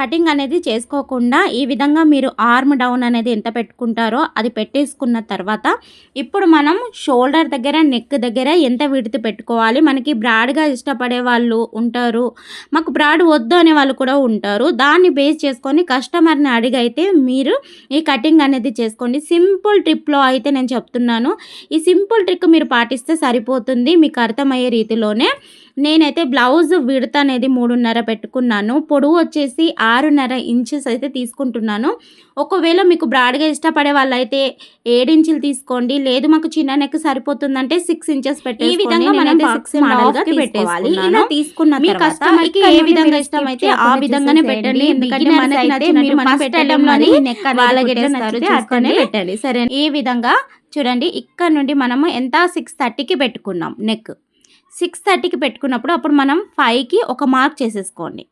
Cutting అనేది చేసుకోకుండా ఈ విధంగా మీరు ఆర్మ్ డౌన్ అనేది ఎంత పెట్టుకుంటారో అది పెట్టేసుకున్న తర్వాత ఇప్పుడు మనం షోల్డర్ దగ్గర నెక్ దగ్గర ఎంత విడితే పెట్టుకోవాలి? మనకి బ్రాడ్గా ఇష్టపడే వాళ్ళు ఉంటారు. మాకు బ్రాడ్ వద్దు అనే వాళ్ళు కూడా ఉంటారు. దాన్ని బేస్ చేసుకొని కస్టమర్ని అడిగైతే మీరు ఈ కటింగ్ అనేది చేసుకోండి. సింపుల్ ట్రిప్లో అయితే నేను చెప్తున్నాను. ఈ సింపుల్ ట్రిక్ మీరు పాటిస్తే సరిపోతుంది. మీకు అర్థమయ్యే రీతిలోనే నేనైతే బ్లౌజ్ విడత అనేది మూడున్నర పెట్టుకున్నాను. పొడవు వచ్చేసి ఆరున్నర ఇంచెస్ అయితే తీసుకుంటున్నాను. ఒకవేళ మీకు బ్రాడ్గా ఇష్టపడే వాళ్ళైతే ఏడించులు తీసుకోండి. లేదు మాకు చిన్న నెక్ సరిపోతుందంటే సిక్స్ ఇంచెస్ పెట్టి ఈ విధంగా మనం పెట్టేసుకోవాలి. ఇలా తీసుకున్న మీ ఇక్కడ ఏ విధంగా ఇష్టమైతే skip ఆ విధంగానే. పెట్టండి. ఎందుకంటే మనకి అయితే నచ్చినట్టు మనం వాళ్ళకి అట్లనే పెట్టండి. సరే. ఈ విధంగా చూడండి ఇక్కడ నుండి మనము ఎంత? సిక్స్ థర్టీకి పెట్టుకున్నాం నెక్ సిక్స్ థర్టీకి పెట్టుకున్నప్పుడు అప్పుడు మనం ఫైవ్కి ఒక మార్క్ చేసేసుకోండి.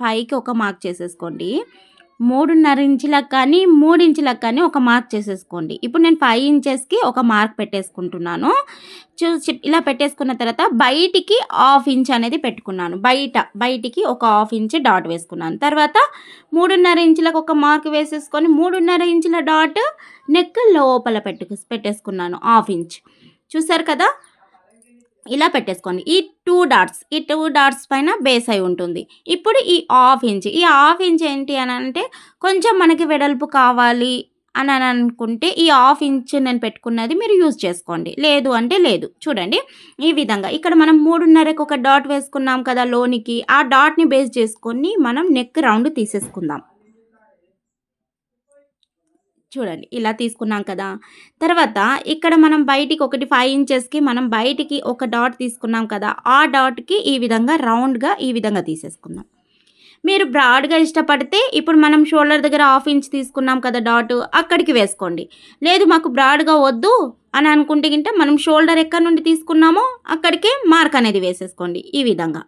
ఫైవ్కి ఒక మార్క్ చేసేసుకోండి. మూడున్నర ఇంచులకు కానీ మూడు ఇంచులకు కానీ ఒక మార్క్ చేసేసుకోండి. ఇప్పుడు నేను ఫైవ్ ఇంచెస్కి ఒక మార్క్ పెట్టేసుకుంటున్నాను. చూసి ఇలా పెట్టేసుకున్న తర్వాత బయటికి హాఫ్ ఇంచ్ అనేది పెట్టుకున్నాను. బయట బయటికి ఒక హాఫ్ ఇంచ్ డాట్ వేసుకున్నాను. తర్వాత మూడున్నర ఇంచులకు ఒక మార్క్ వేసేసుకొని మూడున్నర ఇంచుల డాట్ నెక్ లోపల పెట్టు పెట్టేసుకున్నాను. Half inch. చూసారు కదా? ఇలా పెట్టేసుకోండి. ఈ టూ డాట్స్ ఈ టూ డాట్స్ పైన బేస్ అయి ఉంటుంది. ఇప్పుడు ఈ హాఫ్ ఇంచ్ ఈ హాఫ్ ఇంచ్ ఏంటి అని అంటే కొంచెం మనకి వెడల్పు కావాలి అని అని అనుకుంటే ఈ హాఫ్ ఇంచ్ నేను పెట్టుకున్నది మీరు యూజ్ చేసుకోండి. లేదు అంటే లేదు. చూడండి ఈ విధంగా ఇక్కడ మనం మూడున్నరకు ఒక డాట్ వేసుకున్నాం కదా లోనికి. ఆ డాట్ని బేస్ చేసుకొని మనం నెక్ రౌండ్ తీసేసుకుందాం. చూడండి ఇలా తీసుకున్నాం కదా. తర్వాత ఇక్కడ మనం బయటికి ఒకటి ఫైవ్ ఇంచెస్కి మనం బయటికి ఒక డాట్ తీసుకున్నాం కదా. ఆ డాట్కి ఈ విధంగా రౌండ్గా ఈ విధంగా తీసేసుకుందాం. మీరు బ్రాడ్గా ఇష్టపడితే ఇప్పుడు మనం షోల్డర్ దగ్గర హాఫ్ ఇంచ్ తీసుకున్నాం కదా డాట్ అక్కడికి వేసుకోండి. లేదు మాకు బ్రాడ్గా వద్దు అని అనుకుంటే గింటే మనం షోల్డర్ ఎక్కడి నుండి తీసుకున్నామో అక్కడికే మార్క్ అనేది వేసేసుకోండి ఈ విధంగా.